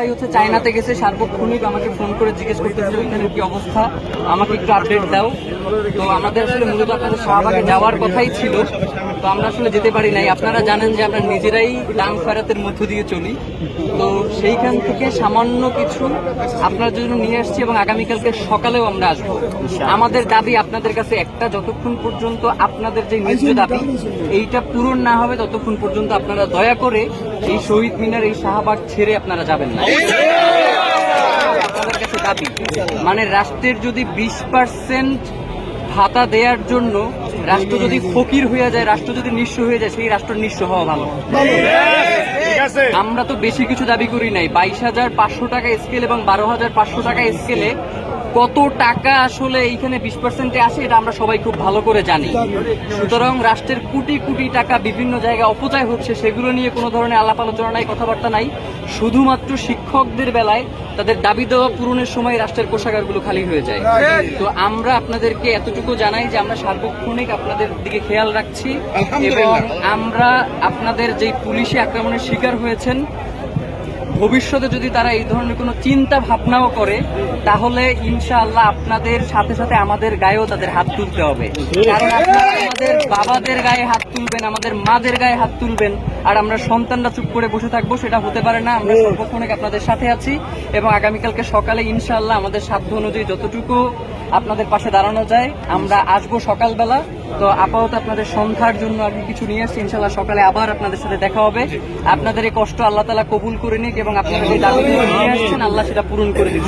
হচ্ছে চায়নাতে গেছে, সার্বক্ষণিক আমাকে ফোন করে জিজ্ঞেস করতেছিল এখানে কি অবস্থা? আমাকে একটু আপডেট দাও। তো আমাদের আসলে মূলত আপনাদের শাহবাগে যাওয়ার কথাই ছিল। তো আমরা আসলে যেতে পারি নাই। আপনারা জানেন যে আমরা নিজেরাই দাম ফেরাতের মধ্য দিয়ে চলি। তো সেইখান থেকে সামান্য কিছু আপনার জন্য নিয়ে আসছি এবং আগামীকালকে সকালেও আমরা আসব। আমাদের দাবি আপনাদের কাছে একটা যতক্ষণ পর্যন্ত আপনাদের যে ন্যায্য দাবি এইটা পূরণ না হবে ততক্ষণ পর্যন্ত আপনারা দয়া করে এই শহীদ মিনার এই শাহবাগ ছেড়ে আপনারা যাবেন না। আপনাদের কাছে দাবি। মানে রাষ্ট্রের যদি বিশ পার্সেন্ট ভাতা দেওয়ার জন্য রাষ্ট্র যদি ফকির হয়ে যায় রাষ্ট্র যদি নিঃস্ব হয়ে যায় সেই রাষ্ট্র নিঃস্ব হওয়া ভালো। আমরা তো বেশি কিছু দাবি করি নাই। বাইশ হাজার পাঁচশো টাকা স্কেল এবং বারো হাজার পাঁচশো টাকা স্কেলে কত টাকা আসলে এইখানে বিশ পার্সেন্টে আসে এটা আমরা সবাই খুব ভালো করে জানি। সুতরাং রাষ্ট্রের কোটি কোটি টাকা বিভিন্ন জায়গায় অপচয় হচ্ছে সেগুলো নিয়ে কোনো ধরনের আলাপ আলোচনা নাই কথাবার্তা নাই। শুধুমাত্র শিক্ষকদের বেলায় তাদের দাবি দেওয়া পূরণের সময় রাষ্ট্রের কোষাগারগুলো খালি হয়ে যায়। তো আমরা আপনাদেরকে এতটুকু জানাই যে আমরা সার্বক্ষণিক আপনাদের দিকে খেয়াল রাখছি এবং আমরা আপনাদের যেই পুলিশে আক্রমণের শিকার হয়েছেন ভবিষ্যতে যদি তারা এই ধরনের কোনো চিন্তা ভাবনাও করে, তাহলে ইনশাআল্লাহ আপনাদের সাথে সাথে আমাদের গায়েও তাদের হাত তুলতে হবে। কারণ আমাদের বাবাদের গায়ে হাত তুলবেন, আমাদের মাদের গায়ে হাত তুলবেন, আর আমরা সন্তানরা চুপ করে বসে থাকব, সেটা হতে পারে না, আমরা সর্বক্ষণে আপনাদের সাথে আছি, এবং আগামীকালকে সকালে ইনশাআল্লাহ আমাদের সাধ্য অনুযায়ী যতটুকু আপনাদের পাশে দাঁড়ানো যায়। আমরা আসব সকালবেলা। তো আপাতত আপনাদের সন্ধ্যার জন্য আর কিছু নিয়ে আসছি। ইনশাল্লাহ সকালে আবার আপনাদের সাথে দেখা হবে। আপনাদের এই কষ্ট আল্লাহ তালা কবুল করে নিক এবং আপনারা যে দাবি নিয়ে আসছেন, আল্লাহ সেটা পূরণ করে দিন